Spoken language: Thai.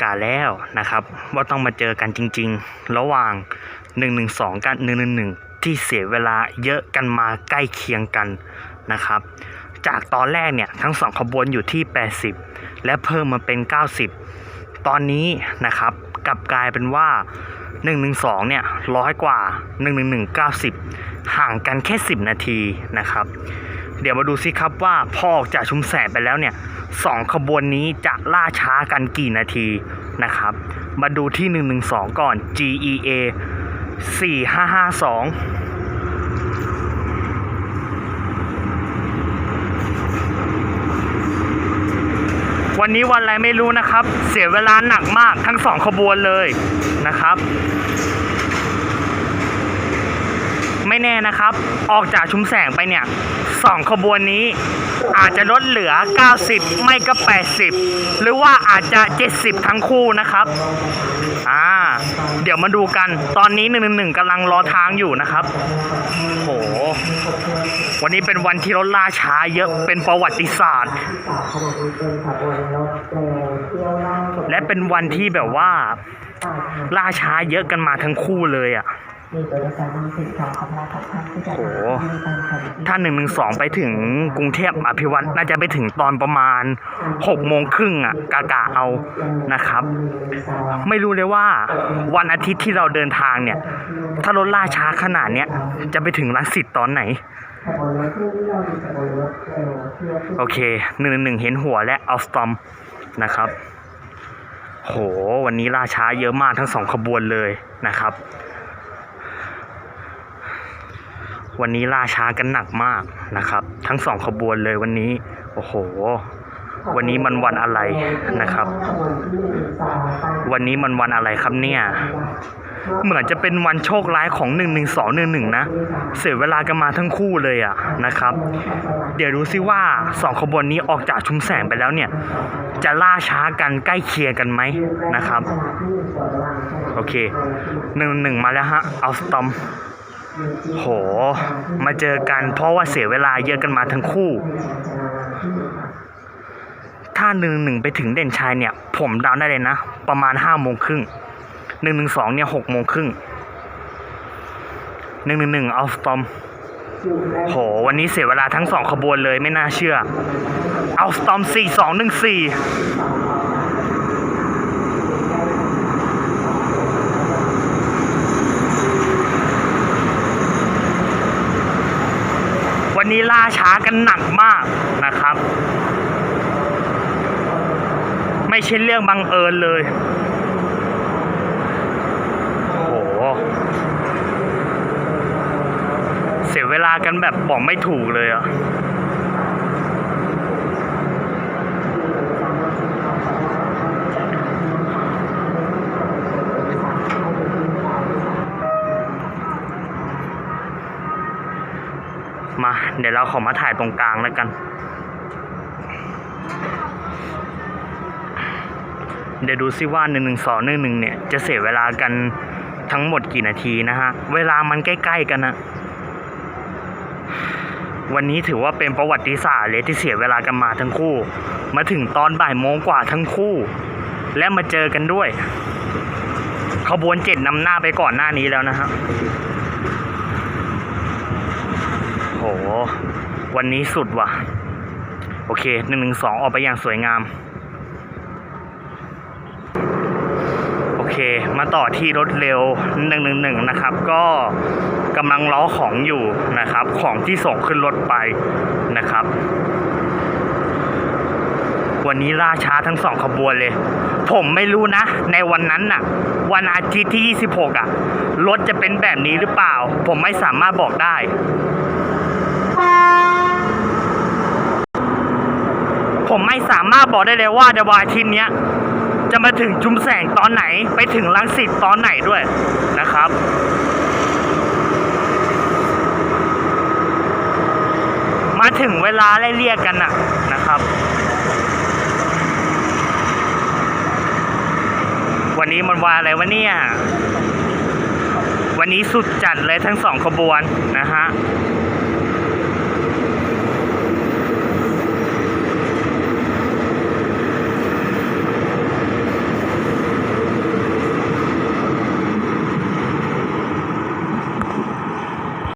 กาแล้วนะครับ ว่าต้องมาเจอกันจริง ๆ ระหว่าง 112 กับ111 ที่เสียเวลาเยอะกันมาใกล้เคียงกันนะครับ จากตอนแรกเนี่ยทั้งสองขบวนอยู่ที่ 80 และเพิ่มมาเป็น 90 ตอนนี้นะครับกลับกลายเป็นว่า 112 เนี่ยร้อยกว่า 111 90 ห่างกันแค่ 10 นาทีนะครับ เดี๋ยวมาดูสิครับว่าพอออกจากชุมแสงไปแล้วเนี่ยสองขบวนนี้จะล่าช้ากันกี่นาทีนะครับ มาดูที่ 112 ก่อน GEA 4552วันนี้วันอะไรไม่รู้นะครับ เสียเวลาหนักมากทั้งสองขบวนเลยนะครับ ไม่แน่นะครับ ออกจากชุมแสงไปเนี่ยสองขบวนนี้อาจจะลดเหลือ 90 ไม่ก็ 80 หรือว่าอาจจะ 70 ทั้งคู่นะครับ อ่า เดี๋ยวมาดูกัน ตอนนี้111กำลังรอทางอยู่นะครับ โห วันนี้เป็นวันที่รถล่าช้าเยอะ เป็นประวัติศาสตร์ และเป็นวันที่แบบว่า ล่าช้าเยอะกันมาทั้งคู่เลยอะ่ะ โหถ้าหนึ่งหนึ่งสองไปถึงกรุงเทพอภิวัตน่าจะไปถึงตอนประมาณหกโมงครึ่งอะกากาเอานะครับ ไม่รู้เลยว่าวันอาทิตย์ที่เราเดินทางเนี่ย ถ้ารถล่าช้าขนาดเนี้ยจะไปถึงรังสิตตอนไหน โอเคหนึ่งหนึ่งเห็นหัวและเอาสตอมนะครับ โหวันนี้ล่าช้าเยอะมากทั้งสองขบวนเลยนะครับ วันนี้ล่าช้ากันหนักมากนะครับ ทั้งสองขบวนเลยวันนี้ โอ้โห วันนี้มันวันอะไรนะครับ วันนี้มันวันอะไรครับเนี่ย เหมือนจะเป็นวันโชคร้ายของ 1 1 2 1 1 นะ เสียเวลากันมาทั้งคู่เลยอะนะครับ เดี๋ยวดูซิว่าสองขบวนนี้ออกจากชุมแสงไปแล้วเนี่ย จะล่าช้ากันใกล้เคียงกันไหมนะครับ โอเคหนึ่งหนึ่งมาแล้วฮะ เอาสตอม โห มาเจอกันเพราะว่าเสียเวลาเยอะกันมาทั้งคู่ ถ้าหนึ่งหนึ่งไปถึงเด่นชัยเนี่ย ผมดาวได้เลยนะ ประมาณห้าโมงครึ่งหนึ่งหนึ่งสองเนี่ยหกโมงครึ่งหนึ่งหนึ่งหนึ่งเอาสตอมโห วันนี้เสียเวลาทั้งสองขบวนเลยไม่น่าเชื่อเอาสตอมสี่สองหนึ่งสี่ วันนี้ล่าช้ากันหนักมากนะครับ ไม่ใช่เรื่องบังเอิญเลย โอ้โห เสียเวลากันแบบบอกไม่ถูกเลยอะ มา เดี๋ยวเราขอมาถ่ายตรงกลางแล้วกัน เดี๋ยวดูซิว่า1 1 2 1 1เนี่ย จะเสียเวลากันทั้งหมดกี่นาทีนะฮะ เวลามันใกล้ ๆ กันนะวันนี้ถือว่าเป็นประวัติศาสตร์เลยที่เสียเวลากันมาทั้งคู่ มาถึงตอนบ่ายโมงกว่าทั้งคู่ และมาเจอกันด้วย ขบวนเจ็ดนำหน้าไปก่อนหน้านี้แล้วนะฮะ วันนี้สุดว่ะ โอเคหนึ่งหนึ่งสองออกไปอย่างสวยงาม โอเค มาต่อที่รถเร็ว111นะครับ ก็กำลังล้อของอยู่นะครับ ของที่ส่งขึ้นรถไปนะครับ วันนี้ล่าช้าทั้งสองขบวนเลย ผมไม่รู้นะ ในวันนั้นน่ะ วันอาทิตย์ที่ 26อะรถจะเป็นแบบนี้หรือเปล่า ผมไม่สามารถบอกได้ ผม ไม่สามารถบอกได้เลยว่าในวันอาทิตย์เนี้ยจะมาถึงชุมแสงตอนไหน ไปถึงลังสิตตอนไหนด้วยนะครับมาถึงเวลาไล่เรียกกันนะนะครับ วันนี้มันวันอะไรวะเนี่ย วันนี้สุดจัดเลยทั้งสองขบวนนะฮะ